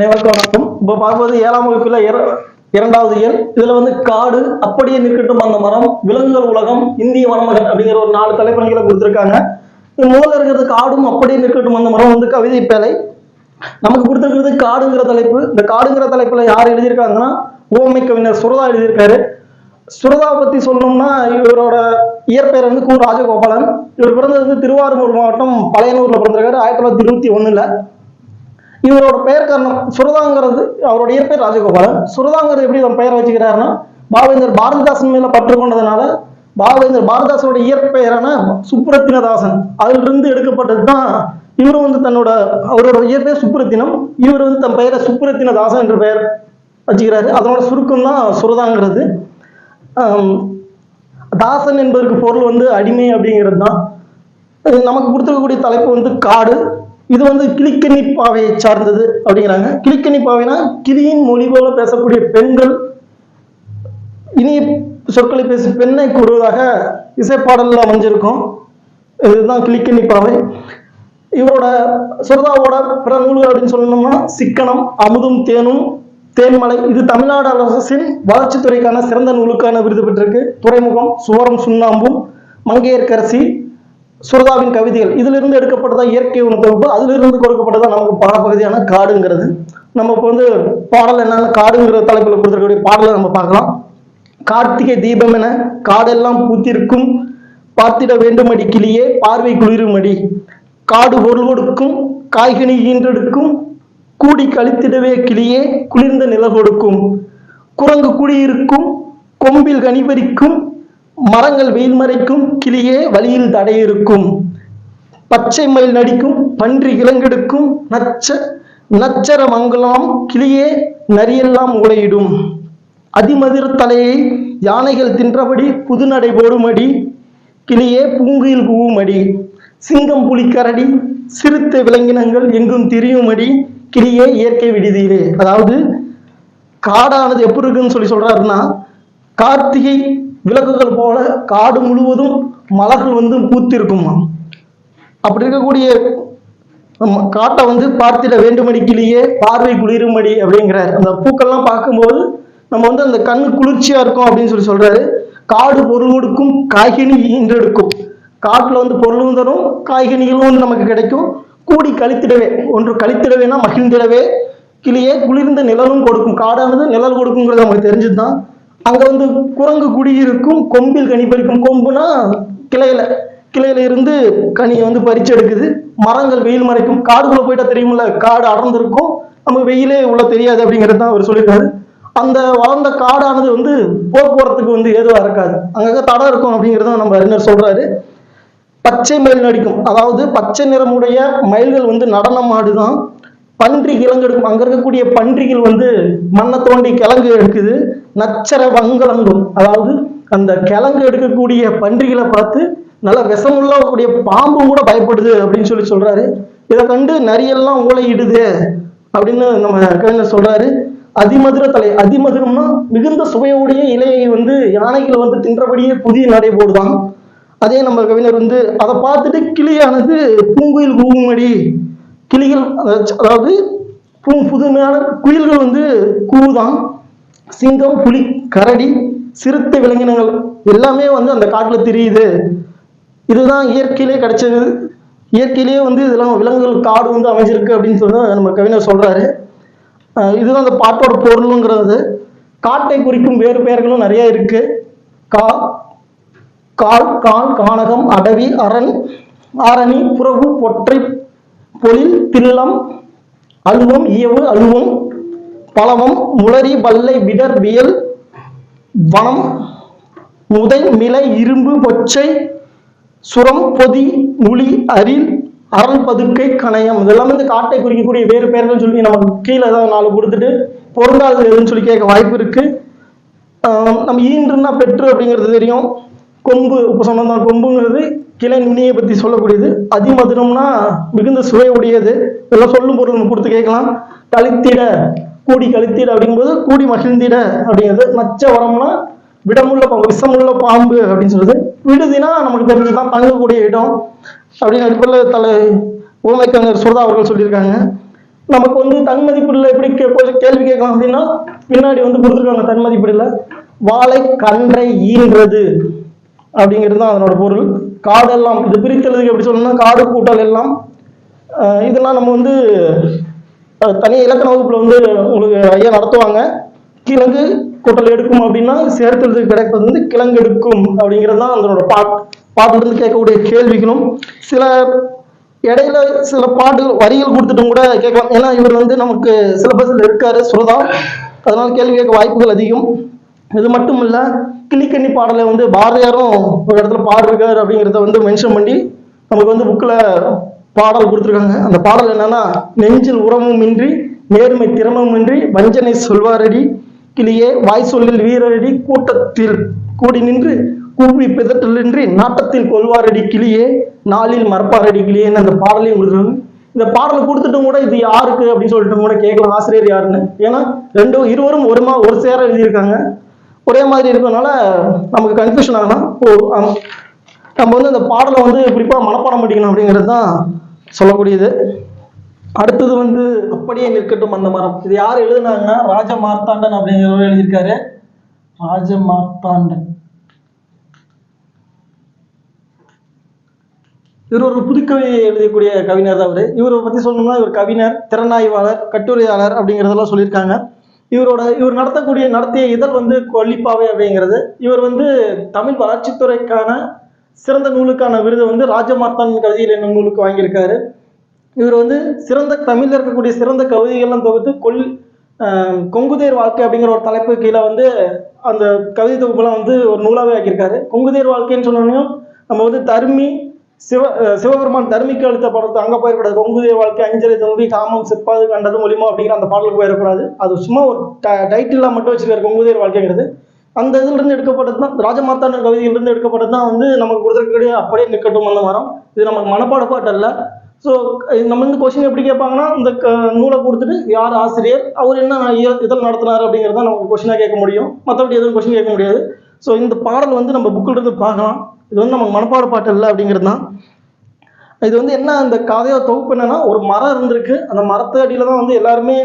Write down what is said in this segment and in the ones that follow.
அனைவருக்கும் வணக்கம். இப்போ பார்ப்பது ஏழாம் வகுப்புல இரண்டாவது இயல். இதுல வந்து காடு அப்படியே நிற்கட்டும் அந்த மரம் விலங்குகள் உலகம் இந்திய வனமகன் அப்படிங்கிற ஒரு நாலு தலைப்பணிகளை கொடுத்திருக்காங்க. முதல்ல இருக்கிறது காடும் அப்படியே நிற்கட்டும் அந்த மரம் வந்து கவிதை பேலை நமக்கு கொடுத்திருக்கிறது காடுங்கிற தலைப்பு. இந்த காடுங்கிற தலைப்புல யார் எழுதியிருக்காங்கன்னா ஓமை கவிஞர் சுரதா எழுதியிருக்காரு. சுரதா பத்தி சொல்லணும்னா இவரோட இயற்பெயர் வந்து கு. ராஜகோபாலன். இவர் பிறந்தது வந்து திருவாரூர் மாவட்டம் பழையனூர்ல பிறந்திருக்காரு. ஆயிரத்தி தொள்ளாயிரத்தி இருபத்தி ஒண்ணுல. இவரோட பெயர் காரணம் சுரதாங்கிறது அவரோட இயற்பெயர் ராஜகோபாலன். சுரதாங்கிறது எப்படி நம்ம பெயர் வச்சுக்கிறாருன்னா பாவேந்தர் பாரதிதாசன் மேல பற்று கொண்டதுனால பாவேந்தர் பாரதிதாசனோட இயற்பெயரான சுப்ரத்தினதாசன் அதிலிருந்து எடுக்கப்பட்டது தான் இவரும் வந்து தன்னோட அவரோட இயற்பெயர் சுப்ரத்தினம். இவர் வந்து தன் பெயரை சுப்ரத்தினதாசன் என்ற பெயர் வச்சுக்கிறாரு. அதனோட சுருக்கம் தான் சுரதாங்கிறது. தாசன் என்பதற்கு பொருள் வந்து அடிமை அப்படிங்கிறது தான் நமக்கு கொடுத்துருக்கக்கூடிய தலைப்பு வந்து காடு. இது வந்து கிளிக்கணி பாவையை சார்ந்தது அப்படிங்கிறாங்க. கிளிக்கணி பாவைனா கிளியின் மொழி போல பேசக்கூடிய பெண்கள். இனிய சொற்களை பேசி பெண்ணை கூறுவதாக இசைப்பாடலில் அமைஞ்சிருக்கும். இதுதான் கிளிக்கணி பாவை. இவரோட சுரதாவோட பிற நூல்கள் அப்படின்னு சொல்லணும்னா சிக்கனம் அமுதும் தேனும் தேன்மலை. இது தமிழ்நாடு அரசின் வளர்ச்சித்துறைக்கான சிறந்த நூலுக்கான விருது பெற்றிருக்கு. துறைமுகம் சுவரம் சுண்ணாம்பும் மங்கையர்கரசி சுரதாவின் கவிதைகள். இதிலிருந்து எடுக்கப்பட்டதா இயற்கை உணவு தொகுப்பு அதிலிருந்து கொடுக்கப்பட்டதா நமக்கு பாடப்பகுதியான காடுங்கிறது. நம்ம இப்போ வந்து பாடல் என்னன்னா காடுங்கிற தலைப்பில் கொடுத்துருக்கக்கூடிய பாடலை நம்ம பார்க்கலாம். கார்த்திகை தீபம் என காடெல்லாம் பூத்திருக்கும் பார்த்திட வேண்டுமடி கிளியே பார்வை குளிரும்படி காடு பொருள் கொடுக்கும் காய்கனி ஈன்றெடுக்கும் கூடி கழித்திடவே கிளியே குளிர்ந்த நில கொடுக்கும் குரங்கு குடியிருக்கும் கொம்பில் கனிபறிக்கும் மரங்கள் வெயில் மறைக்கும் கிளியே வழியில் தடையிருக்கும். பச்சை மயில் நடிக்கும் பன்றி இளங்கெடுக்கும் நச்ச நச்சர மங்கலாம் கிளியே நரியெல்லாம் உலையிடும் அதிமதிர் தலையை யானைகள் தின்றபடி புதுநடை போடுமடி கிளியே பூங்குயில் பூவுமடி. சிங்கம் புலிக்கரடி சிறுத்தை விலங்கினங்கள் எங்கும் திரியுமடி கிளியே இயற்கை விடுதியிலே. அதாவது காடானது எப்படி இருக்குன்னு சொல்லி சொல்றாருன்னா கார்த்திகை விளக்குகள் போல காடு முழுவதும் மலர்கள் வந்து பூத்திருக்குமா? அப்படி இருக்கக்கூடிய நம்ம காட்டை வந்து பார்த்திட வேண்டுமடிக்கிலேயே பார்வை குளிரும்படி அப்படிங்கிறார் அந்த பூக்கள்லாம் பார்க்கும்போது நம்ம வந்து அந்த கண் குளிர்ச்சியா இருக்கும் அப்படின்னு சொல்லி சொல்றாரு. காடு பொருள் கொடுக்கும் காய்கனி ஈன்றெடுக்கும் காட்டுல வந்து பொருளும் தரும் காய்கனிகளும் வந்து நமக்கு கிடைக்கும். கூடி கழித்திடவே ஒன்று கழித்திடவேனா மகிழ்ந்திடவே கிளியே குளிர்ந்த நிழலும் கொடுக்கும். காடானது நிழல் கொடுக்குங்கிறது நமக்கு தெரிஞ்சதுதான். அங்க வந்து குரங்கு குடியிருக்கும் கொம்பில் கனி பறிக்கும் கொம்புனா கிளையில கிளையில இருந்து கனியை வந்து பறிச்சு எடுக்குது. மரங்கள் வெயில் மறைக்கும். காடுக்குள்ள போயிட்டா தெரியுமில்ல காடு அடர்ந்திருக்கும். நமக்கு வெயிலே உள்ள தெரியாது அப்படிங்கிறது தான் அவர் சொல்லியிருக்காரு. அந்த வளர்ந்த காடானது வந்து போக்குவரத்துக்கு வந்து ஏதுவா இருக்காது அங்கங்க தடம் இருக்கும் அப்படிங்கிறத நம்ம அறிஞர் சொல்றாரு. பச்சை மயில் நடிக்கும். அதாவது பச்சை நிறமுடைய மயில்கள் வந்து நடனம் ஆடுதான் பன்றி கிழங்கு எடுக்கும் அங்க இருக்கக்கூடிய பன்றிகள் வந்து மண்ணை தோண்டி கிழங்கு எடுக்குது. நச்சர வங்கலங்கும். அதாவது அந்த கிழங்கு எடுக்கக்கூடிய பன்றிகளை பார்த்து நல்ல விஷமுள்ள கூடிய பாம்பும் கூட பயப்படுது அப்படின்னு சொல்லி சொல்றாரு. இதை கண்டு நரியெல்லாம் ஊழையிடுது அப்படின்னு நம்ம கவிஞர் சொல்றாரு. அதிமதுர தலை. அதிமதுரம்னா மிகுந்த சுவையுடைய இலையை வந்து யானைகள் வந்து தின்றபடியே புதிய நடை போடுதான். அதே நம்ம கவிஞர் வந்து அதை பார்த்துட்டு கிளியானது பூங்குயில் கூகுமடி கிளிகள் அதாவது- அதாவது புதுமையான குயில்கள் வந்து கூதான் சிங்கம் புலி கரடி சிறுத்தை விலங்கினங்கள் எல்லாமே வந்து அந்த காட்டுல தெரியுது. இதுதான் இயற்கையிலே கிடைச்சது. இயற்கையிலேயே வந்து இதெல்லாம் விலங்குகள் காடு வந்து அமைஞ்சிருக்கு அப்படின்னு சொல்லி நம்ம கவிஞர் சொல்றாரு. இதுதான் அந்த பாட்டோட பொருளுங்கிறது. காட்டை குறிக்கும் வேறு பெயர்களும் நிறைய இருக்கு. கா கால் கால் கானகம் அடவி அரண் ஆரணி புறவு பொற்றை பொழில் தில்லம் அழுவம் இயவு அழுவம் பலவம் முளரி பல்லை விடர் வியல் வனம் முதல் மிளை இரும்பு பொச்சை சுரம் பொதி முளி அரில் அரண் பதுக்கை கணையம். இதெல்லாம் இந்த காட்டை குறிக்கக்கூடிய வேறு பெயர்கள் சொல்லி நம்ம கீழே ஏதாவது நாலு கொடுத்துட்டு பொருந்தாது எதுன்னு சொல்லி கேட்க வாய்ப்பு இருக்கு. ஆஹ் நம்ம ஈன்றுன்னா பெற்று அப்படிங்கிறது தெரியும். கொம்பு இப்போ சொன்னதான் கொம்புங்கிறது கிளை நுனியை பற்றி சொல்லக்கூடியது. அதிமதுரம்னா மிகுந்த சுவை உடையது இதெல்லாம் சொல்லும் பொருள் நம்ம கொடுத்து கேட்கலாம். கழித்திட கூடி கழித்திட அப்படிங்கும்போது கூடி மகிழ்ந்திட அப்படிங்கிறது. நச்ச வரம்னா விடமுள்ள பாம்பு விஷமுள்ள பாம்பு அப்படின்னு சொல்றது. விடுதினா நமக்கு தெரிஞ்சுதான் தங்கக்கூடிய இடம் அப்படின்னு அடிப்படையில் தலை ஊமைக்கங்கர் சுரதா அவர்கள் சொல்லியிருக்காங்க. நமக்கு வந்து தன் மதிப்பீடுல எப்படி கேள்வி கேட்கலாம் அப்படின்னா பின்னாடி வந்து கொடுத்துருக்காங்க தன் மதிப்பீடுல வாழை கன்றை ஈன்றது. அப்படிங்கிறது தான் அதனோட பொருள். காடெல்லாம் இது பிரித்தெழுதுக்கு எப்படி சொல்லணும்னா காடு கூட்டல் எல்லாம் இதெல்லாம் நம்ம வந்து தனி இலக்கண வகுப்புல வந்து உங்களுக்கு ஐயா நடத்துவாங்க. கிழங்கு கூட்டல் எடுக்கும் அப்படின்னா சேர்த்தெழுது கிடைப்பது வந்து கிழங்கு எடுக்கும் அப்படிங்கிறது தான் அதனோட பாட் பாட்டுல இருந்து கேட்கக்கூடிய கேள்விகளும். சில இடையில சில பாட்டுகள் வரிகள் கொடுத்துட்டும் கூட கேட்கலாம். ஏன்னா இவர் வந்து நமக்கு சிலபஸில் இருக்காரு சுரதா. அதனால கேள்வி கேட்க வாய்ப்புகள் அதிகம். இது மட்டும் இல்ல கிளிக்கண்ணி பாடலை வந்து பாரதியாரும் ஒரு இடத்துல பாடிருக்காரு அப்படிங்கிறத வந்து மென்ஷன் பண்ணி நமக்கு வந்து புக்கில் பாடல் கொடுத்துருக்காங்க. அந்த பாடல் என்னன்னா நெஞ்சில் உரமும் இன்றி நேர்மை திறமும் இன்றி வஞ்சனை சொல்வாரடி கிளியே வாய் சொல்லில் வீரரடி கூட்டத்தில் கூடி நின்று கூப்பி பிதற்றலின்றி நாட்டத்தில் கொள்வாரடி கிளியே நாளில் மறப்பாரடி கிளியேன்னு அந்த பாடலையும் கொடுத்துருக்காங்க. இந்த பாடலை கொடுத்துட்டும் கூட இது யாருக்கு அப்படின்னு சொல்லிட்டு கூட கேட்கலாம். ஆசிரியர் யாருன்னு? ஏன்னா ரெண்டும் இருவரும் ஒருமா ஒரு சேர எழுதியிருக்காங்க. ஒரே மாதிரி இருக்கிறதுனால நமக்கு கன்ஃபியூஷன் ஆகலாம் ஓ நம்ம வந்து அந்த பாடலை வந்து குறிப்பாக மனப்பாடம் பண்ணிக்கணும் அப்படிங்கிறது தான் சொல்லக்கூடியது. அடுத்தது வந்து அப்படியே நிற்கட்டும் அந்த மரம். இது யார் எழுதுனாங்கன்னா ராஜ மார்த்தாண்டன் அப்படிங்கிறவர் எழுதியிருக்காரு. ராஜ மார்த்தாண்டன். இவர் ஒரு புதுக்கவியை எழுதக்கூடிய கவிஞர் தான் அவர் இவரை பற்றி சொல்லணும்னா இவர் கவிஞர் திறனாய்வாளர் கட்டுரையாளர் அப்படிங்கிறதெல்லாம் சொல்லியிருக்காங்க. இவரோட இவர் நடத்தக்கூடிய நடத்திய இதழ் வந்து கொல்லிப்பாவை அப்படிங்கிறது. இவர் வந்து தமிழ் வளர்ச்சித்துறைக்கான சிறந்த நூலுக்கான விருது வந்து ராஜமார்த்தான் கவிதையில் என்னும் நூலுக்கு வாங்கியிருக்காரு. இவர் வந்து சிறந்த தமிழில் இருக்கக்கூடிய சிறந்த கவிதைகள்லாம் தொகுத்து கொல் கொங்குதேர் வாழ்க்கை அப்படிங்கிற ஒரு தலைப்பு கீழே வந்து அந்த கவிதை தொகுப்புலாம் வந்து ஒரு நூலாகவே ஆக்கியிருக்காரு. கொங்குதேர் வாழ்க்கைன்னு சொன்னோன்னே நம்ம வந்து தர்மி சிவ சிவபெருமான் தர்மிக்கு அழுத்த படத்தை அங்கே போயிடக்கூடாது கொங்குதே வாழ்க்கை அஞ்சலி தம்பி காமம் சிப்பாது கண்டது மொழிமா அப்படிங்கிற அந்த பாடலுக்கு போயிடக்கூடாது அது சும்மா ஒரு டைட்டிலாக மட்டும் வச்சுருக்காரு கொங்குதேர் வாழ்க்கைங்கிறது. அந்த இதுலேருந்து எடுக்கப்பட்டது தான் ராஜமார்த்தாண்டன் கவிதையிலிருந்து எடுக்கப்பட்டது தான் வந்து நமக்கு கொடுத்துருக்கக்கூடிய அப்படியே நிற்கட்டும் அந்த மரம். இது நமக்கு மனப்பாட பாட்டு அல்ல. ஸோ நம்ம வந்து கொஸ்டின் எப்படி கேட்பாங்கன்னா இந்த க- நூலை கொடுத்துட்டு யார் ஆசிரியர் அவர் என்ன இதில் நடத்தினார் அப்படிங்கிறத நமக்கு கொஸ்டினாக கேட்க முடியும். மற்றபடி எதுவும் கொஸ்டின் கேட்க முடியாது. ஸோ இந்த பாடல் வந்து நம்ம புக்கில் இருந்து பார்க்கலாம். இது வந்து நமக்கு மனப்பாட பாட்டு இல்லை அப்படிங்கிறது தான். இது வந்து என்ன அந்த கதையோட தொகுப்பு என்னன்னா ஒரு மரம் இருந்திருக்கு. அந்த மரத்து அடியில தான் வந்து எல்லாருமே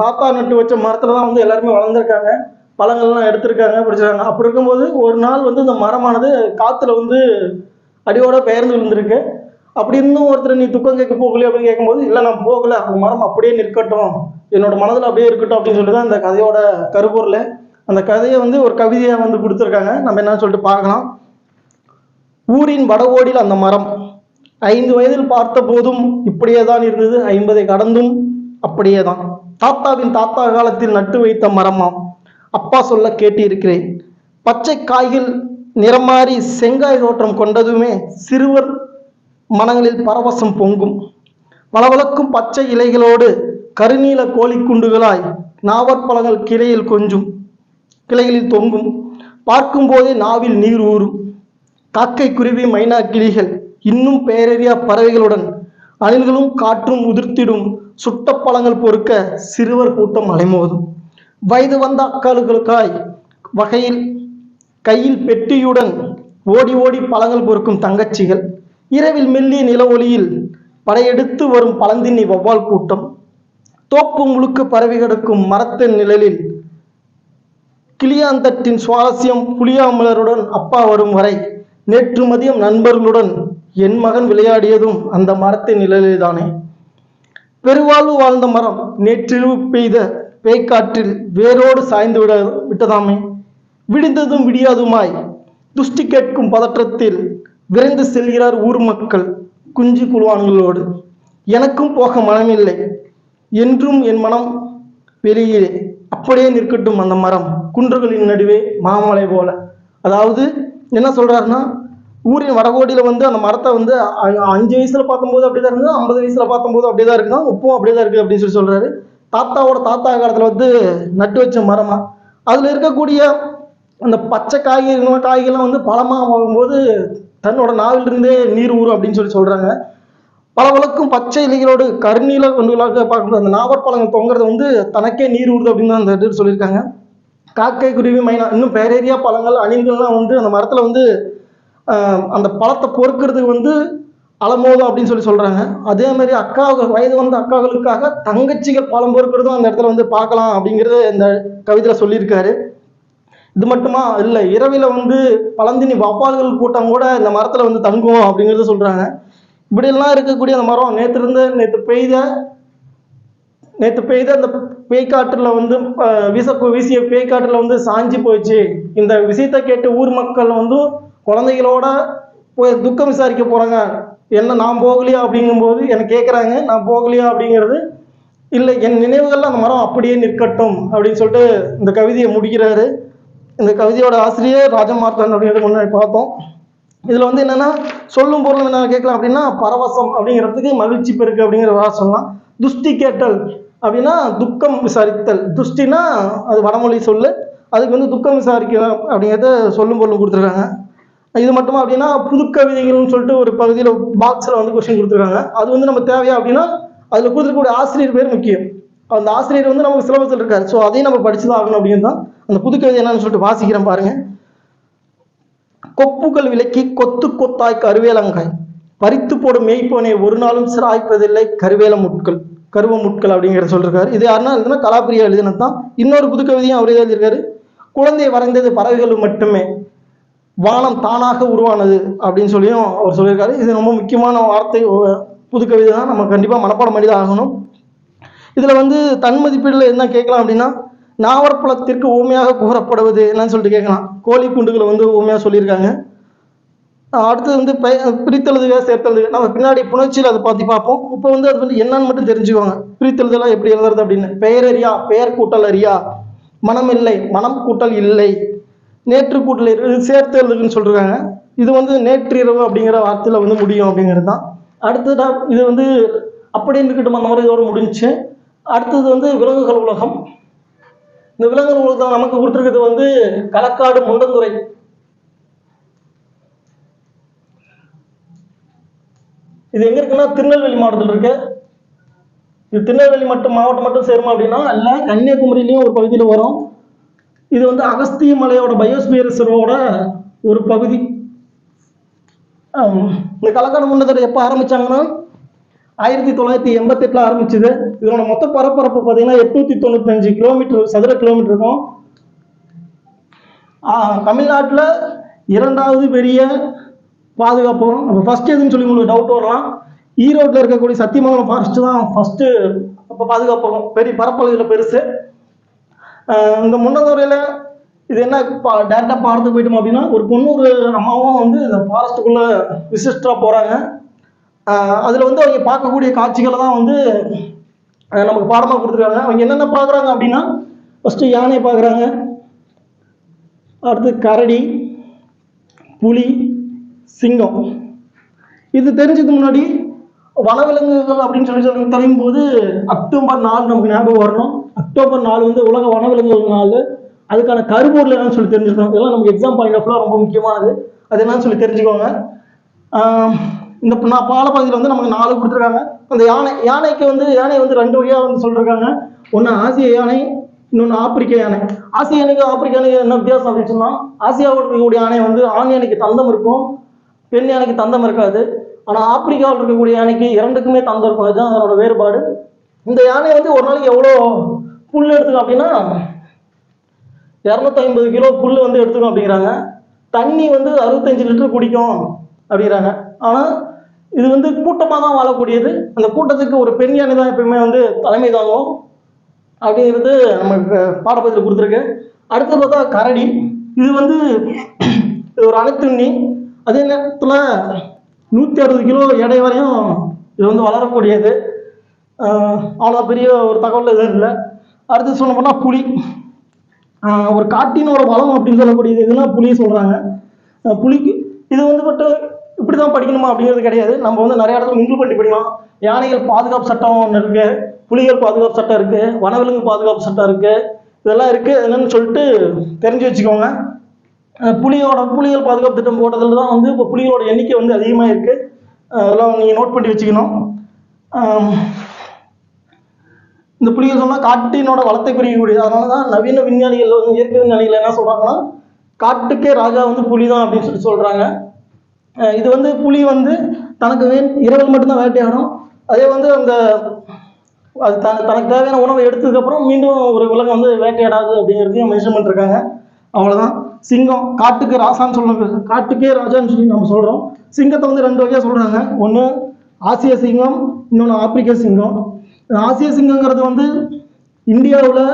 தாத்தா நட்டு வச்ச மரத்துல தான் வந்து எல்லாருமே வளர்ந்துருக்காங்க. பழங்கள்லாம் எடுத்திருக்காங்க பிடிச்சிருக்காங்க. அப்படி இருக்கும்போது ஒரு நாள் வந்து இந்த மரமானது காத்துல வந்து அடியோட பெயர்ந்து விழுந்திருக்கு. அப்படி இன்னும் ஒருத்தர் நீ துக்கம் கேட்க போகலையே? அப்படின்னு கேட்கும்போது இல்லை நான் போகல. அந்த மரம் அப்படியே நிற்கட்டும். என்னோட மனதில் அப்படியே இருக்கட்டும் அப்படின்னு சொல்லிட்டு தான் இந்த கதையோட கருப்பொருள் அந்த கதையை வந்து ஒரு கவிதையாக வந்து கொடுத்துருக்காங்க. நம்ம என்னன்னு சொல்லிட்டு பார்க்கலாம். ஊரின் வடகோடியில் அந்த மரம். ஐந்து வயதில் பார்த்த போதும் இப்படியே தான் இருந்தது. ஐம்பதை கடந்தும் அப்படியே தான் தாத்தாவின் தாத்தா காலத்தில் நட்டு வைத்த மரமாம் அப்பா சொல்ல கேட்டிருக்கிறேன். பச்சை காய்கள் நிறமாறி செங்காய் தோற்றம் கொண்டதுமே சிறுவர் மனங்களில் பரவசம் பொங்கும். வளவளக்கும் பச்சை இலைகளோடு கருநீல கோழிக்குண்டுகளாய் நாவற்பழங்கள் கிளையில் கொஞ்சும் கிளைகளில் தொங்கும். பார்க்கும்போதே நாவில் நீர் ஊறும். காக்கை குருவி மைனா கிளிகள் இன்னும் பேரறியா பறவைகளுடன் அணில்களும் காற்றும் உதிர்த்திடும் சுட்ட பழங்கள் பொறுக்க சிறுவர் கூட்டம் அலைமோதும். வயது வந்த அக்காளுகளுக்காய் வகையில் கையில் பெட்டியுடன் ஓடி ஓடி பழங்கள் பொறுக்கும் தங்கச்சிகள். இரவில் மெல்லிய நில ஒளியில் படையெடுத்து வரும் பழந்தின்னி வௌவால் கூட்டம். தோப்பு முழுக்க பரவி கிடக்கும் மரத்தின் நிழலில் கிளியாந்தட்டின் சுவாரஸ்யம் புளியாமலருடன் அப்பா வரும் வரை நேற்று மதியம் நண்பர்களுடன் என் மகன் விளையாடியதும் அந்த மரத்தின் நிழலில்தானே. பெருவாழ்வு வாழ்ந்த மரம் நேற்றிரவு பெய்த பேய்க்காற்றில் வேரோடு சாய்ந்து விட விட்டதாமே. விடிந்ததும் விடியாதுமாய் துஷ்டி கேட்கும் பதற்றத்தில் விரைந்து செல்கிறார் ஊர் மக்கள் குஞ்சு குழுவான்களோடு. எனக்கும் போக மனமில்லை. என்றும் என் மனம் வெளியே அப்படியே நிற்கட்டும் அந்த மரம். குன்றுகளின் நடுவே மாமலை போல. அதாவது என்ன சொல்கிறாருன்னா ஊரின் வடகோடியில் வந்து அந்த மரத்தை வந்து அ- அஞ்சு வயசில் பார்க்கும்போது அப்படிதான் இருந்தது ஐம்பது வயசில் பார்க்கும்போது அப்படிதான் இருக்குதான் உப்பும் அப்படி தான் இருக்குது அப்படின்னு சொல்லி சொல்கிறாரு தாத்தாவோட தாத்தா காலத்தில் வந்து நட்டு வச்ச மரமாக அதில் இருக்கக்கூடிய அந்த பச்சை காய்கறிகள்லாம் காய்கறிலாம் வந்து பழமாக ஆகும்போது தன்னோட நாவிலிருந்தே நீர் ஊறும் அப்படின்னு சொல்லி சொல்றாங்க. பளபளக்கும் பச்சை இலைகளோடு கருநீல கொண்டுகளாக பார்க்கும்போது அந்த நாவற்பழங்கள் தொங்குறது வந்து தனக்கே நீர் ஊறுது அப்படின்னு தான் அந்த இது சொல்லியிருக்காங்க. காக்கை குருவி மைனா இன்னும் பேரேரியா பழங்கள் அணில்கள்லாம் வந்து அந்த மரத்தில் வந்து அந்த பழத்தை பொறுக்கிறதுக்கு வந்து அலமோதும் அப்படின்னு சொல்லி சொல்கிறாங்க அதே மாதிரி அக்கா வயது வந்த அக்காக்களுக்காக தங்கச்சிகள் பழம் பொறுக்கிறதும் அந்த இடத்துல வந்து பார்க்கலாம் அப்படிங்கிறது இந்த கவிதையில் சொல்லியிருக்காரு. இது மட்டுமா இல்லை இரவில் வந்து பழந்தினி வவ்வால்கள் கூட்டம் கூட இந்த மரத்தில் வந்து தங்குவோம் அப்படிங்கிறத சொல்கிறாங்க இப்படியெல்லாம் இருக்கக்கூடிய அந்த மரம் நேற்று இருந்து நேற்று பெய்த நேற்று பெய்த அந்த பேய்க்காற்றுல வந்து வீச வீசிய பேய்க்காற்றுல வந்து சாஞ்சி போயிடுச்சு இந்த விஷயத்தை கேட்டு ஊர் மக்கள் வந்து குழந்தைகளோட போய் துக்கம் விசாரிக்க போகிறாங்க என்ன நான் போகலையா அப்படிங்கும்போது என்னை கேட்குறாங்க நான் போகலையா அப்படிங்கிறது இல்லை. என் நினைவுகளில் அந்த மரம் அப்படியே நிற்கட்டும் அப்படின்னு சொல்லிட்டு இந்த கவிதையை முடிக்கிறாரு. இந்த கவிதையோட ஆசிரியர் ராஜமார்த்தன் அப்படிங்கிறது முன்னாடி பார்த்தோம். இதில் வந்து என்னன்னா சொல்லும் பொருள் என்ன கேட்கலாம் அப்படின்னா பரவசம் அப்படிங்கிறதுக்கு மகிழ்ச்சி பெருக்கு அப்படிங்கிற சொல்லலாம். துஷ்டி கேட்டல். அப்படின்னா துக்கம் விசாரித்தல். துஷ்டினா அது வடமொழி சொல்லு. அதுக்கு வந்து துக்கம் விசாரிக்கலாம் அப்படிங்கிறத சொல்லும் பொருளும் கொடுத்துருக்காங்க. இது மட்டுமா அப்படின்னா புது கவிதைகள்னு சொல்லிட்டு ஒரு பகுதியில் பாக்ஸில் வந்து கொஸ்டின் கொடுத்துருக்காங்க. அது வந்து நம்ம தேவையா அப்படின்னா அதில் கொடுத்துருக்கக்கூடிய ஆசிரியர் பேர் முக்கியம். அந்த ஆசிரியர் வந்து நமக்கு சிலபஸில் இருக்காரு. ஸோ அதையும் நம்ம படிச்சு தான் ஆகணும் அப்படின்னு தான் அந்த புது கவிதை என்னன்னு சொல்லிட்டு வாசிக்கிறேன் பாருங்க. கொப்புகள் விலக்கி கொத்து கொத்தாய் கருவேலங்காய். பறித்து போடும் மேய்ப்போனே ஒரு நாளும் சிராய்ப்பதில்லை கருவேல முட்கள் கருவமுட்கள் அப்படிங்கிற சொல்லியிருக்காரு இது யாருன்னா எழுதுனா கலாப்பிரியா எழுதினது தான். இன்னொரு புது கவிதையும் அவரே எழுதியிருக்காரு. குழந்தை வரைந்தது பறவைகள் மட்டுமே. வானம் தானாக உருவானது அப்படின்னு சொல்லியும் அவர் சொல்லியிருக்காரு. இது ரொம்ப முக்கியமான வார்த்தை புதுக்கவிதை தான் நம்ம கண்டிப்பாக மனப்பாடம் பண்ணி தான் ஆகணும். இதில் வந்து தன் மதிப்பீடில் என்ன கேட்கலாம் அப்படின்னா நாவற்பழத்திற்கு ஊமையாக கூறப்படுவது என்னன்னு சொல்லிட்டு கேட்கலாம். கோழி குண்டுகளை வந்து ஊமையாக சொல்லியிருக்காங்க. அடுத்தது வந்து பெ- பிரித்தெழுதுக சேர்த்தெழுதுக. நம்ம பின்னாடி புணர்ச்சியில் அதை பார்த்து பார்ப்போம். இப்போ வந்து அது வந்து என்னன்னு மட்டும் தெரிஞ்சுக்கோங்க. பிரித்தெழுதெல்லாம் எப்படி எழுதுறது அப்படின்னு. பெயரறியா பெயர் கூட்டல் அறியா மனம் இல்லை. மனம் கூட்டல் இல்லை நேற்று கூட்டல் இரு இது சேர்த்து எழுதுன்னு சொல்றாங்க. இது வந்து நேற்றிரவு அப்படிங்கிற வார்த்தையில் வந்து முடியும் அப்படிங்கிறது தான். அடுத்ததா இது வந்து அப்படின்னு இருக்கட்டும் அந்த மாதிரி இதோட முடிஞ்சுச்சு. அடுத்தது வந்து விலங்குகள் உலகம். இந்த விலங்குகள் உலகம் நமக்கு கொடுத்துருக்கிறது வந்து களக்காடு முண்டந்துறை. இது எங்க இருக்குன்னா திருநெல்வேலி மாவட்டத்தில் இருக்கு. இது திருநெல்வேலி மட்டும் மாவட்டம் மட்டும் சேருமா அப்படின்னா அல்ல கன்னியாகுமரியிலையும் ஒரு பகுதியில் வரும். இது வந்து அகஸ்திய மலையோட பயோஸ்பியர் ரிசர்வோட ஒரு பகுதி. இந்த கலக்கான முன்னதடை எப்போ ஆரம்பிச்சாங்கன்னா ஆயிரத்தி தொள்ளாயிரத்தி எண்பத்தெட்டில் ஆரம்பிச்சது. இதோட மொத்த பரப்பரப்பு பார்த்தீங்கன்னா எட்நூத்தி தொண்ணூத்தஞ்சு கிலோமீட்டர் சதுர கிலோமீட்டர் இருக்கும். தமிழ்நாட்டில் இரண்டாவது பெரிய பாதுகாப்போம். நம்ம ஃபர்ஸ்ட் எதுன்னு சொல்லி உங்களுக்கு டவுட் வரலாம். ஈரோட்டில் இருக்கக்கூடிய சத்தியமங்கலம் ஃபாரஸ்ட் தான் ஃபர்ஸ்ட் அப்போ பாதுகாப்போம். பெரிய பரப்பளவில் பெருசு. இந்த முன்னதுரையில் இது என்ன பா டேரெக்டாக பாடத்துக்கு போயிட்டோம் அப்படின்னா ஒரு பொண்ணு ஒரு அம்மாவும் வந்து இந்த ஃபாரஸ்ட்டுக்குள்ளே விசிஸ்டராக போகிறாங்க அதில் வந்து அவங்க பார்க்கக்கூடிய காட்சிகளை தான் வந்து நமக்கு பாடமாக கொடுத்துருக்காங்க. அவங்க என்னென்ன பார்க்குறாங்க அப்படின்னா ஃபஸ்ட்டு யானையை பார்க்குறாங்க. அடுத்து கரடி புலி சிங்கம். இது தெரிஞ்சதுக்கு முன்னாடி வனவிலங்குகள் அப்படின்னு சொல்லி சொல்லி தெரியும் போது அக்டோபர் நாலு நமக்கு ஞாபகம் வரணும். அக்டோபர் நாலு வந்து உலக வனவிலங்குகள் நாள் அதுக்கான கருப்பொருள் என்னன்னு சொல்லி தெரிஞ்சுக்கணும். இதெல்லாம் நமக்கு எக்ஸாம் பாயிண்ட் ஆஃப்ல ரொம்ப முக்கியமானது. அது என்னன்னு சொல்லி தெரிஞ்சுக்கோங்க. இந்த நான் பாலப்பகுதியில் வந்து நமக்கு நாலு கொடுத்துருக்காங்க. அந்த யானை யானைக்கு வந்து யானை வந்து ரெண்டு வகையாக வந்து சொல்லியிருக்காங்க ஒன்று ஆசிய யானை இன்னொன்று ஆப்பிரிக்க யானை. ஆசிய யானைக்கு ஆப்பிரிக்க யானைக்கு என்ன வித்தியாசம் அப்படின்னு சொன்னால் ஆசியாவில் இருக்கக்கூடிய யானை வந்து ஆண் யானைக்கு தந்தம் இருக்கும். பெண் யானைக்கு தந்தம் இருக்காது. ஆனால் ஆப்பிரிக்காவில் இருக்கக்கூடிய யானைக்கு இரண்டுக்குமே தந்தம் இருக்கும். அதுதான் அதனோட வேறுபாடு. இந்த யானை வந்து ஒரு நாளைக்கு எவ்வளோ புல் எடுத்துக்கும் அப்படின்னா இரநூத்தி ஐம்பது கிலோ புல் வந்து எடுத்துக்கும் அப்படிங்கிறாங்க. தண்ணி வந்து அறுபத்தஞ்சு லிட்டர் குடிக்கும் அப்படிங்கிறாங்க. ஆனால் இது வந்து கூட்டமாக தான் வாழக்கூடியது. அந்த கூட்டத்துக்கு ஒரு பெண் யானை தான் எப்பயுமே வந்து தலைமை தாங்கும். அப்படிங்கிறது நமக்கு பாடப்பதில் கொடுத்துருக்கு. அடுத்து பார்த்தா கரடி. இது வந்து இது ஒரு அணைத்துண்ணி. அதே நேரத்தில் நூற்றி அறுபது கிலோ எடை வரையும் இது வந்து வளரக்கூடியது. அவ்வளோ பெரிய ஒரு தகவல் எதுவும் இல்லை. அடுத்து சொல்ல போனால் புலி. ஒரு காட்டினோட வளம் அப்படின்னு சொல்லக்கூடியது. இதுனா புலி சொல்கிறாங்க புலிக்கு இது வந்து மட்டும் இப்படி தான் படிக்கணுமா அப்படிங்கிறது கிடையாது. நம்ம வந்து நிறைய இடத்துல மிங்கிள் பண்ணி படிக்கலாம் யானைகள் பாதுகாப்பு சட்டம் ஒன்று இருக்கு. புலிகள் பாதுகாப்பு சட்டம் இருக்குது வனவிலங்கு பாதுகாப்பு சட்டம் இருக்குது இதெல்லாம் இருக்குது என்னன்னு சொல்லிட்டு தெரிஞ்சு வச்சுக்கோங்க. புலியோட புலிகள் பாதுகாப்பு திட்டம் போட்டதில் தான் வந்து இப்போ புலிகளோட எண்ணிக்கை வந்து அதிகமாக இருக்கு அதெல்லாம் நீங்கள் நோட் பண்ணி வச்சுக்கணும். இந்த புலிகள் சொன்னால் காட்டினோட வளத்தை பிரிக்கக்கூடியது அதனால தான் நவீன விஞ்ஞானிகள் வந்து இயற்கை விஞ்ஞானிகள் என்ன சொல்கிறாங்கன்னா காட்டுக்கே ராஜா வந்து புலி தான் அப்படின்னு சொல்லிட்டு சொல்கிறாங்க இது வந்து புலி வந்து தனக்கு வேண் இரவில் மட்டும்தான் வேட்டையாடும். அதே வந்து அந்த அது தன தனக்கு தேவையான உணவை எடுத்ததுக்கப்புறம் மீண்டும் ஒரு விலங்கு வந்து வேட்டையாடாது அப்படிங்கிறதையும் மென்ஷன் பண்ணிருக்காங்க. அவ்வளோதான் சிங்கம் காட்டுக்கு ராசான்னு சொல்லுவாங்க. காட்டுக்கே ராஜான்னு சொல்லி நம்ம சொல்கிறோம் சிங்கத்தை வந்து ரெண்டு வகையாக சொல்கிறாங்க ஒன்று ஆசிய சிங்கம் இன்னொன்று ஆப்பிரிக்க சிங்கம். ஆசிய சிங்கங்கிறது வந்து இந்தியாவில்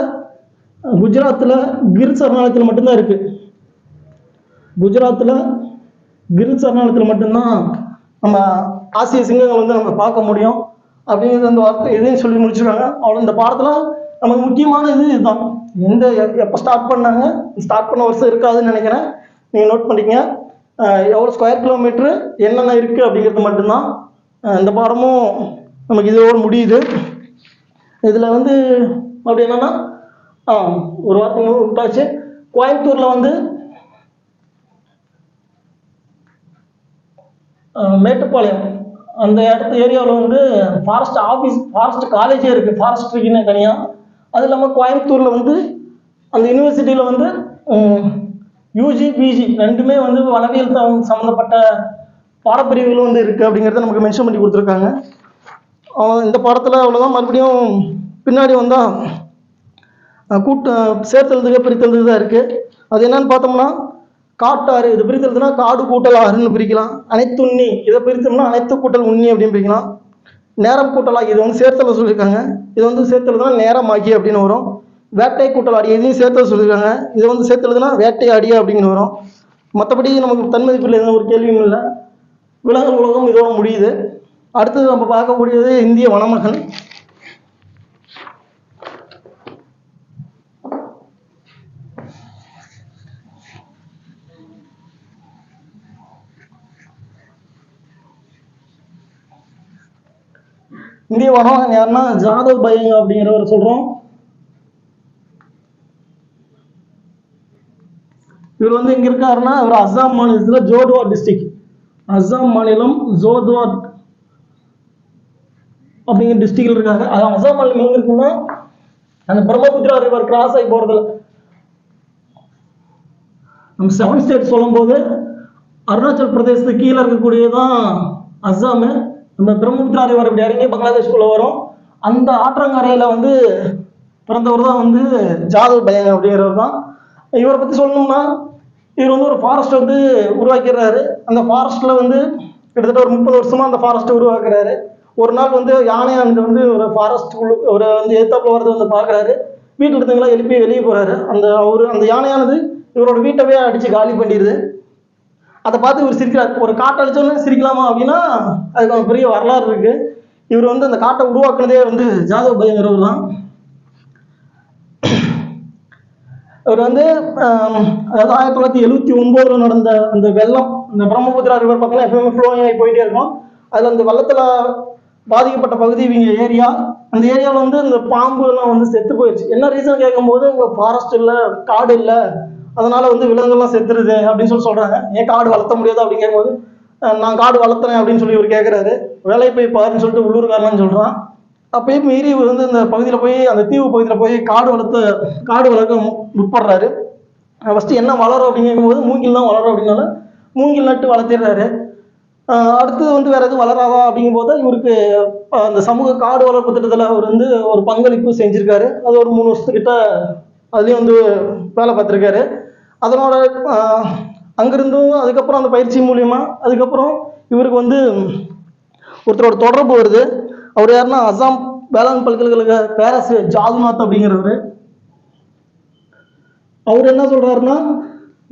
குஜராத்தில் கிர் சரணாலயத்தில் மட்டும்தான் இருக்குது குஜராத்தில் கிர் சரணாலயத்தில் மட்டும்தான் நம்ம ஆசிய சிங்கங்கள் வந்து நம்ம பார்க்க முடியும். அப்படிங்கிறது அந்த வார்த்தை இதையும் சொல்லி முடிச்சிருக்காங்க. அவ்வளோ இந்த பாடத்தில் நமக்கு முக்கியமான இது இதுதான். எந்த எப்போ ஸ்டார்ட் பண்ணாங்க? ஸ்டார்ட் பண்ண வருஷம் இருக்காதுன்னு நினைக்கிறேன். நீங்கள் நோட் பண்ணிக்கங்க. எவ்வளோ ஸ்கொயர் கிலோமீட்ரு என்னென்ன இருக்குது அப்படிங்கிறது மட்டும்தான். இந்த பாடமும் நமக்கு இதோடு முடியுது. இதில் வந்து அப்படி என்னென்னா ஆ ஒரு வார்த்தை விட்டாச்சு. கோயம்புத்தூரில் வந்து மேட்டுப்பாளையம். அந்த இடத்து ஏரியாவில் வந்து ஃபாரஸ்ட் ஆஃபீஸ் ஃபாரஸ்ட் காலேஜே இருக்குது ஃபாரஸ்ட்ரிக்குன்னு தனியாக அது இல்லாமல் கோயம்புத்தூரில் வந்து அந்த யூனிவர்சிட்டியில் வந்து யூஜி பிஜி ரெண்டுமே வந்து வளவியல் சம்மந்தப்பட்ட பாடப்பிரிவுகளும் வந்து இருக்குது அப்படிங்கிறத நமக்கு மென்ஷன் பண்ணி கொடுத்துருக்காங்க. இந்த பாடத்தில் அவ்வளோதான் மறுபடியும் பின்னாடி வந்தால் கூட்ட சேர்த்தெழுதுக பிரித்தெழுதுக தான் இருக்குது அது என்னன்னு பார்த்தோம்னா காட்டாறு. இது பிரித்தெழுதுனா காடு கூட்டல் ஆறுன்னு பிரிக்கலாம். அனைத்துண்ணி. இதை பிரித்தோம்னா அனைத்து கூட்டல் உண்ணி அப்படின்னு பிரிக்கலாம். நேரம் கூட்டலாகி இது வந்து சேர்த்தல சொல்லியிருக்காங்க. இது வந்து சேர்த்துழுழுதுன்னா நேரம் ஆகி அப்படின்னு வரும். வேட்டை கூட்டலாடி இதையும் சேர்த்தல சொல்லியிருக்காங்க. இது வந்து சேர்த்தெழுதுனா வேட்டையாடிய அப்படின்னு வரும். மற்றபடி நமக்கு தன்மதிப்பில் எந்த ஒரு கேள்வியும் இல்லை. விலங்கு உலகம் இதோட முடியுது. அடுத்தது நம்ம பார்க்கக்கூடியது இந்திய வனமகன். இந்திய வனமகன் யாருன்னா ஜாதவ் பயங்க அப்படிங்கிறவர் சொல்றோம். இவர் வந்து எங்க இருக்காருன்னா இவர் அஸ்ஸாம் மாநிலத்துல ஜோத்வார் டிஸ்ட்ரிக்ட் அஸ்ஸாம் மாநிலம் ஜோதுவார் அப்படிங்கிற டிஸ்ட்ரிக்ட்ல இருக்காங்க. அது அஸ்ஸாம் மாநிலம் எங்க இருக்குன்னா அந்த பிரம்மபுத்திரா ரிவர் கிராஸ் ஆகி போறதுல. நம்ம செவன் ஸ்டேட் சொல்லும்போது அருணாச்சல் பிரதேசத்துக்கு கீழே இருக்கக்கூடியதான் அஸ்ஸாமு நம்ம பிரம்மபுத்திரா ரிவர் இப்படி இறங்கி பங்களாதேஷ்குள்ள வரும். அந்த ஆற்றங்கரையில வந்து பிறந்தவர் தான் வந்து ஜாதவ் பயங்க அப்படிங்கிறவர் தான். இவரை பத்தி சொல்லணும்னா இவர் வந்து ஒரு ஃபாரஸ்ட் வந்து உருவாக்கிறாரு அந்த ஃபாரஸ்ட்ல வந்து கிட்டத்தட்ட ஒரு முப்பது வருஷமா அந்த ஃபாரஸ்ட்டை உருவாக்குறாரு. ஒரு நாள் வந்து யானையானது வந்து ஒரு ஃபாரஸ்ட் ஒரு வந்து ஏத்தாப்புல வரது வந்து பார்க்குறாரு. வீட்டில் இருந்தவங்களாம் எழுப்பி வெளியே போறாரு. அந்த அவரு அந்த யானையானது இவரோட வீட்டவே அடிச்சு காலி பண்ணிடுது. அதை பார்த்து இவர் சிரிக்கிறார். ஒரு காட்டை அடிச்சோன்னு சிரிக்கலாமா அப்படின்னா அதுக்கு ஒரு பெரிய வரலாறு இருக்கு. இவர் வந்து அந்த காட்டை உருவாக்குனதே வந்து ஜாதவ் பயங்கிறவர் தான். இவர் வந்து அதாவது ஆயிரத்தி தொள்ளாயிரத்தி எழுவத்தி ஒன்பதுல நடந்த அந்த வெள்ளம் இந்த பிரம்மபுத்திரா ரிவர் பக்கம் எப்பவுமே ஃப்ளோயிங் ஆகி போயிட்டே இருக்கும். அதுல அந்த வெள்ளத்துல பாதிக்கப்பட்ட பகுதி இவங்க ஏரியா. அந்த ஏரியாவில் வந்து இந்த பாம்பு எல்லாம் வந்து செத்து போயிடுச்சு என்ன ரீசன் கேட்கும்போது இங்கே ஃபாரஸ்ட் இல்லை காடு இல்லை. அதனால வந்து விலங்குகள்லாம் செத்துருது அப்படின்னு சொல்லி சொல்றாங்க. ஏன் காடு வளர்த்த முடியாது அப்படின்னு போது நான் காடு வளர்த்துறேன் அப்படின்னு சொல்லி இவர் கேட்குறாரு. வேலை போய் பாருன்னு சொல்லிட்டு உள்ளூர்காரன்னு சொல்கிறான் அப்பயும் மீறி இவர் வந்து இந்த பகுதியில் போய் அந்த தீவு பகுதியில் போய் காடு வளர்த்து காடு வளர்க்க முற்படுறாரு. ஃபஸ்ட்டு என்ன வளரும் அப்படிங்கும்போது மூங்கில் தான் வளரும் அப்படின்னால மூங்கில் நட்டு வளர்த்திடுறாரு. அடுத்து அடுத்தது வந்து வேற எதுவும் வளராதா அப்படிங்கும்போது இவருக்கு அந்த சமூக காடு வளர்ப்பு திட்டத்தில் அவர் வந்து ஒரு பங்களிப்பு செஞ்சுருக்காரு. அது ஒரு மூணு வருஷத்துக்கிட்ட அதுலேயும் வந்து வேலை பார்த்துருக்காரு. அதனோட அங்கிருந்தும் அதுக்கப்புறம் அந்த பயிற்சி மூலிமா அதுக்கப்புறம் இவருக்கு வந்து ஒருத்தரோட தொடர்பு வருது. அவர் யாருன்னா அசாம் வேளாண் பல்கலைக்கழக பேரஸ் ஜாதுநாத் அப்படிங்கிறவர். அவர் என்ன சொல்கிறாருன்னா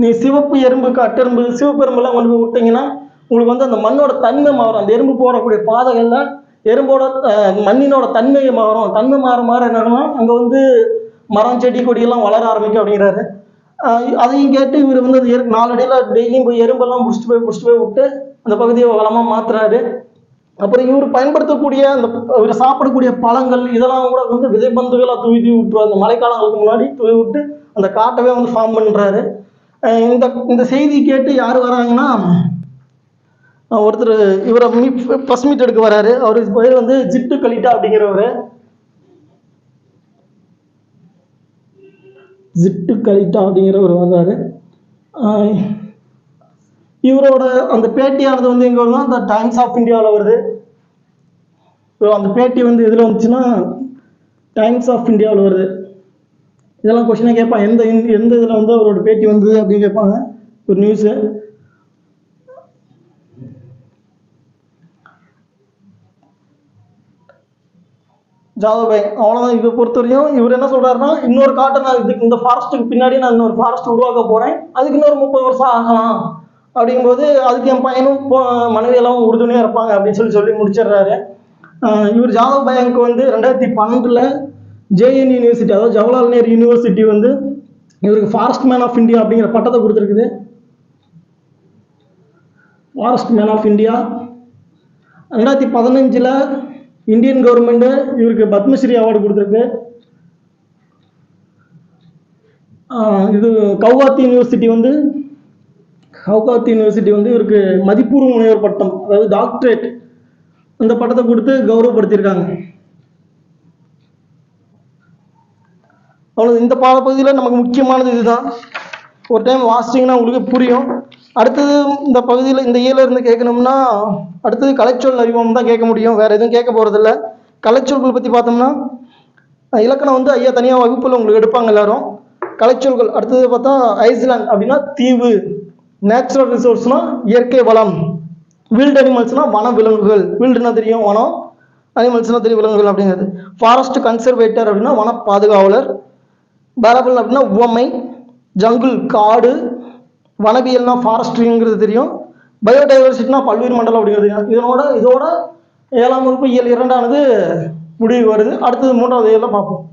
நீ சிவப்பு எறும்பு கட்டெரும்பு சிவப்பு எறும்புலாம் கொண்டு போய் விட்டீங்கன்னா உங்களுக்கு வந்து அந்த மண்ணோட தன்மை மாறும். அந்த எறும்பு போகக்கூடிய பாதைகள்லாம் எறும்போட மண்ணினோட தன்மையை மாறும். தன்மை மாற மாற என்னன்னா அங்கே வந்து மரம் செடி கொடியெல்லாம் வளர ஆரம்பிக்கும் அப்படிங்கிறாரு. அதையும் கேட்டு இவர் வந்து அது நாலடியில் டெய்லியும் போய் எறும்பெல்லாம் முடிச்சுட்டு போய் முடிச்சுட்டு போய் விட்டு அந்த பகுதியை வளமாக மாத்துறாரு. அப்புறம் இவர் பயன்படுத்தக்கூடிய அந்த இவர் சாப்பிடக்கூடிய பழங்கள் இதெல்லாம் கூட வந்து விதைப்பந்துகளா தூவி தூவி விட்டுருவார். அந்த மழைக்காலங்களுக்கு முன்னாடி தூவி விட்டு அந்த காட்டவே வந்து ஃபார்ம் பண்ணுறாரு இந்த இந்த செய்தி கேட்டு யார் வராங்கன்னா ஒருத்தர் இவரை மீட் ஃபர்ஸ்ட் மீட் எடுக்க வராரு. அவருக்கு பேர் வந்து ஜிட்டு கலிட்டா அப்படிங்கிறவர். ஜிட்டு கலிட்டா அப்படிங்கிறவர் வந்தார் இவரோட அந்த பேட்டியானது வந்து எங்கே வருதுன்னா அந்த டைம்ஸ் ஆஃப் இந்தியாவில் வருது. ஸோ அந்த பேட்டி வந்து எதில் வந்துச்சுன்னா டைம்ஸ் ஆஃப் இந்தியாவில் வருது. இதெல்லாம் கொஸ்டினாக கேட்பான். எந்த எந்த இதில் வந்து அவரோட பேட்டி வந்தது அப்படின்னு கேட்பாங்க. ஒரு நியூஸு ஜாதவ் அவ்வளோதான் இதை பொறுத்தவரையும் இவர் என்ன சொல்கிறாருன்னா இன்னொரு காட்டை நான் இதுக்கு இந்த ஃபாரஸ்ட்டுக்கு பின்னாடி நான் இன்னொரு ஃபாரஸ்ட் உருவாக்க போகிறேன் அதுக்கு இன்னொரு முப்பது வருஷம் ஆகலாம். அப்படிங்கும்போது அதுக்கு என் பையனும் மனைவியெல்லாம் உறுதுணையாக இருப்பாங்க அப்படின்னு சொல்லி சொல்லி முடிச்சிடுறாரு. இவர் ஜாதவ் பாயனுக்கு வந்து ரெண்டாயிரத்தி பன்னெண்டில் ஜேஎன் யூனிவர்சிட்டி அதாவது ஜவஹர்லால் நேரு யூனிவர்சிட்டி வந்து இவருக்கு ஃபாரஸ்ட் மேன் ஆஃப் இந்தியா அப்படிங்கிற பட்டத்தை கொடுத்துருக்குது. ஃபாரஸ்ட் மேன் ஆஃப் இந்தியா ரெண்டாயிரத்தி பதினஞ்சில் இந்தியன் கவர்மெண்ட் இவருக்கு பத்மஸ்ரீ அவார்டு கொடுத்துருக்கு. இது கவுகாத்தி யூனிவர்சிட்டி வந்து கவுகாத்தி யூனிவர்சிட்டி வந்து இவருக்கு மதிப்பூர்வ முனைவர் பட்டம் அதாவது டாக்டரேட் அந்த பட்டத்தை கொடுத்து கௌரவப்படுத்தியிருக்காங்க. அவ்வளோ இந்த பாடப்பகுதியில் நமக்கு முக்கியமானது இதுதான். ஒரு டைம் வாசிட்டிங்கன்னா உங்களுக்கு புரியும். அடுத்தது இந்த பகுதியில் இந்த இயல இருந்து கேட்கணும்னா அடுத்தது கலைச்சொல் அறிவோம் தான் கேட்க முடியும். வேறு எதுவும் கேட்க போகிறதில்ல கலைச்சொல்கள் பற்றி பார்த்தோம்னா இலக்கணம் வந்து ஐயா தனியாக வகுப்பில் உங்களுக்கு எடுப்பாங்க எல்லாரும். கலைச்சொல்கள் அடுத்தது பார்த்தா ஐஸ்லாண்ட் அப்படின்னா தீவு. நேச்சுரல் ரிசோர்ஸ்னால் இயற்கை வளம். வீல்டு அனிமல்ஸ்னால் வன விலங்குகள். வீல்டுனா தெரியும் வனம். அனிமல்ஸ்னால் தெரியும் விலங்குகள் அப்படிங்கிறது. ஃபாரஸ்ட் கன்சர்வேட்டர் அப்படின்னா வன பாதுகாவலர். பேரபிள் அப்படின்னா உவமை. ஜங்குள் காடு. வனவியல்னா ஃபாரஸ்ட்ரிங்கிறது தெரியும். பயோடைவர்சிட்டினா பல்வேறு மண்டலம் அப்படிங்கிறது இதனோட இதோட ஏழாம் வகுப்பு இயல் இரண்டானது முடிவு வருது. அடுத்தது மூன்றாவது இயலில் பார்ப்போம்.